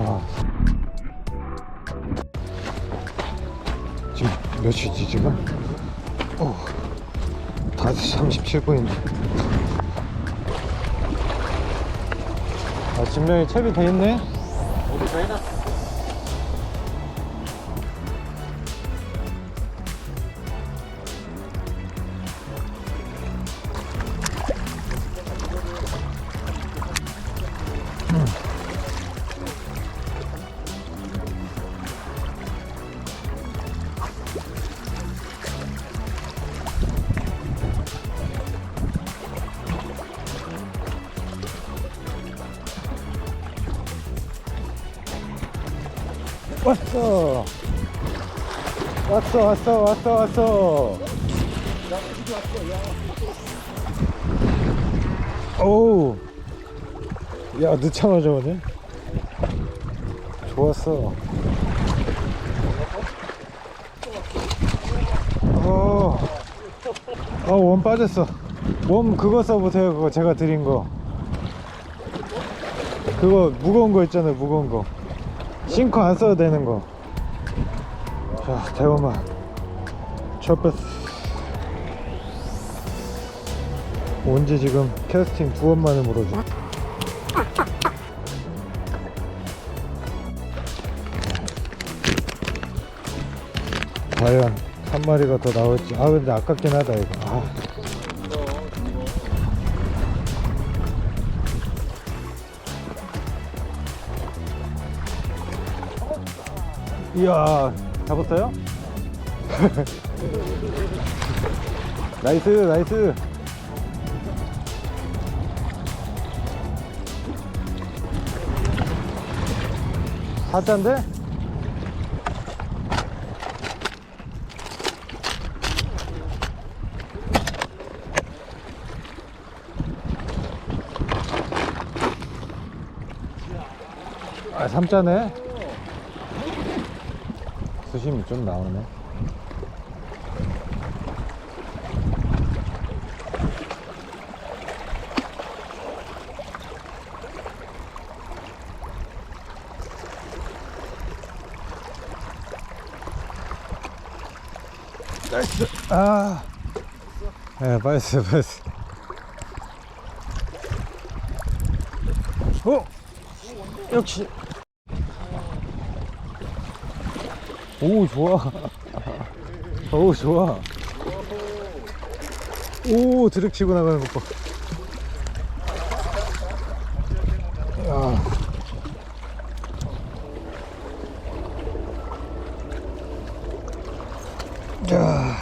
어. 지금 몇 시지 지금? 어. 5시 37분인데 아, 분명히 채비 돼 있네 어디 돼있어 왔어! 왔어, 왔어, 왔어, 왔어! 오우! 야, 늦자마자 오네? 좋았어. 어, 어, 원 빠졌어. 원 그거 써보세요. 그거 제가 드린 거. 그거 무거운 거 있잖아요. 무거운 거. 싱커 안 써도 되는 거. 자, 대원만. 첫베스. 언제 지금 캐스팅 두 번 만에 물어줘. 과연 한 마리가 더 나올지. 아, 근데 아깝긴 하다, 이거. 아. 이야, 잡았어요? 나이스, 나이스. 사자인데? 아, 삼자네? 수심이 좀 나오네. 나이스. 아. 예, 빠졌어, 빠졌어. 어? 역시. 오, 좋아. 오, 좋아. 오, 드랙 치고 나가는 것 봐. 야. 자.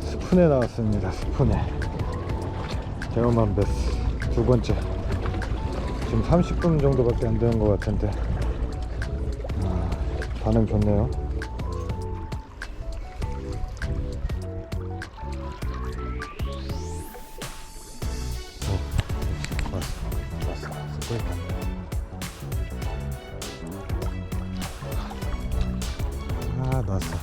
스푼에 나왔습니다. 스푼에. 대원만 베스 두 번째. 지금 30분 정도밖에 안 되는 것 같은데. 아, 반응 좋네요. 아, 나왔어.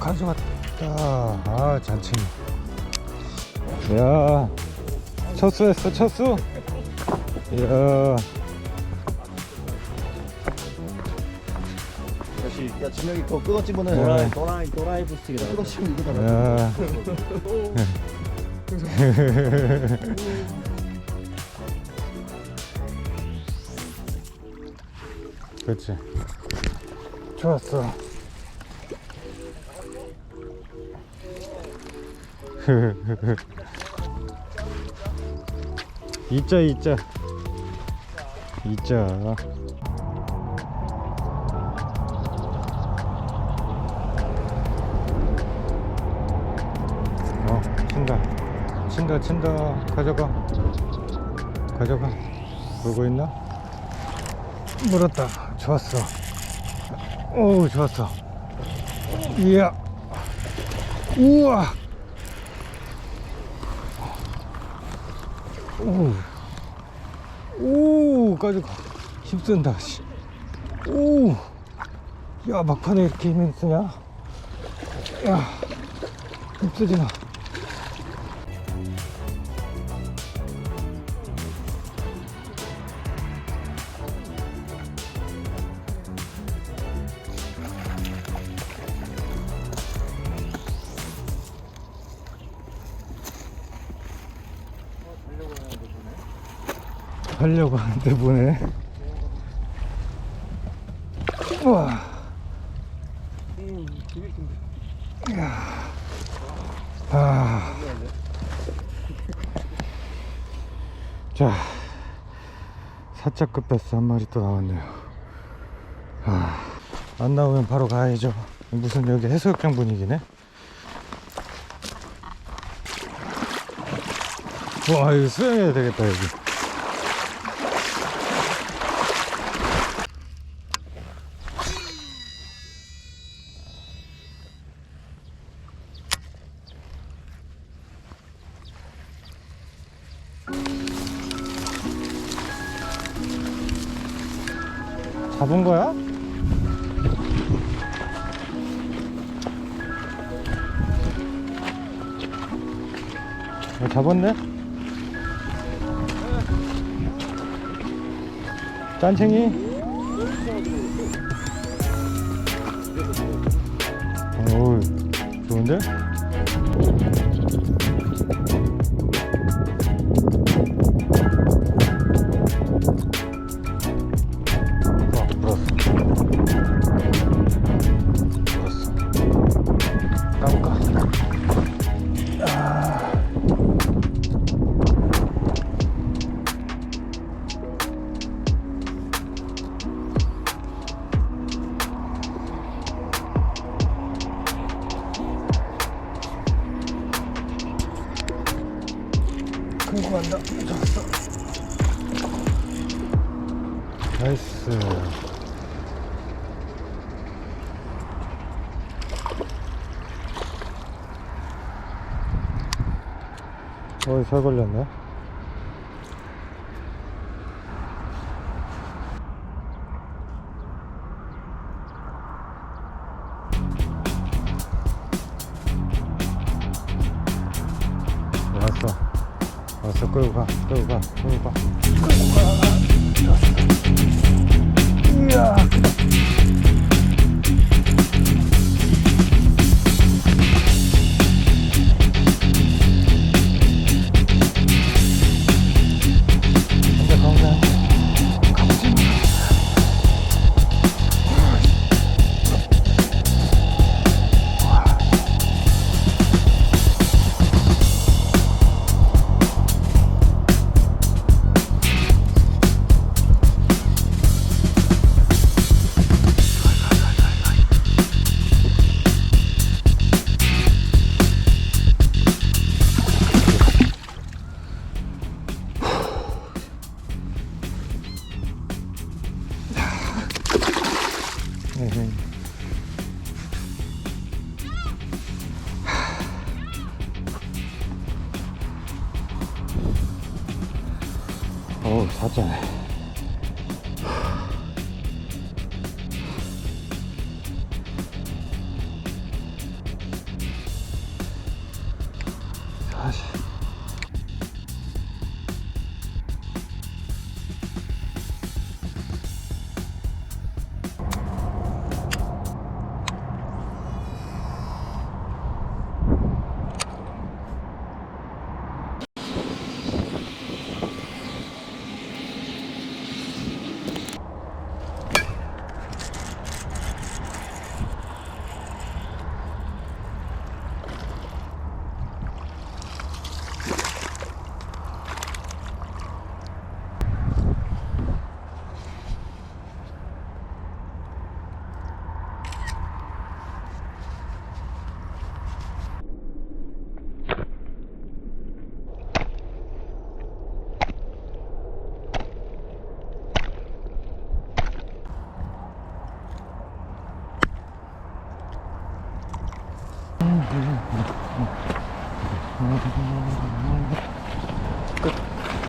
가져왔다. 아, 잔챙이. 야, 첫수 했어, 첫수. 이야, 역시 야 진명이 그거 끊어지면은 네. 도라이 도라이 도라이 부스틱이다 끊어지면 이거다 야. 그렇지. 좋았어. 이자 이자. 이자. 어 친다. 친다 친다. 가져가. 가져가. 물고 있나? 물었다. 좋았어. 오 좋았어. 이야. 우와 오, 오, 가지고 힘쓴다. 씨. 오, 야 막판에 이렇게 힘이 쓰냐? 야, 힘쓰지 마. 하려고 하는데 뭐네 우와 아. 자, 사자급 베스 한 마리 또 나왔네요. 아, 안 나오면 바로 가야죠. 무슨 여기 해수욕장 분위기네. 와, 이거 수영해야 되겠다, 여기. 잡은 거야? 어, 잡았네? 짠챙이? 어우, 좋은데? 좋았어. 나이스. 어이, 잘 걸렸네. 어우 사자